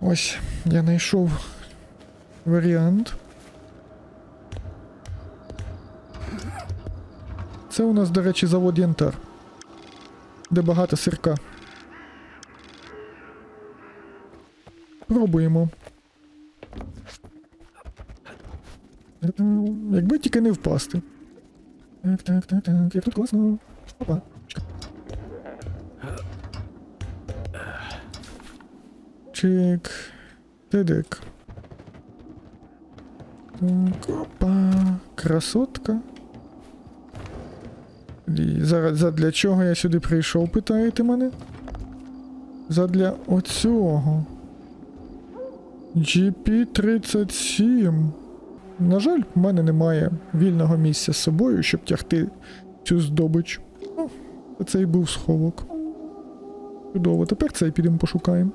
Ось, я знайшов варіант. Це у нас, до речі, завод Янтар. Де багато сирка. Пробуємо. Якби тільки не впасти. Так, так, так, так, як тут класно. Опа. Чик. Тедик. Так, опа. Красотка. І зараз задля чого я сюди прийшов, питаєте мене? Задля оцього. GP37. На жаль, в мене немає вільного місця з собою, щоб тягти цю здобич. Ну, це і був сховок. Чудово, тепер цей підемо пошукаємо.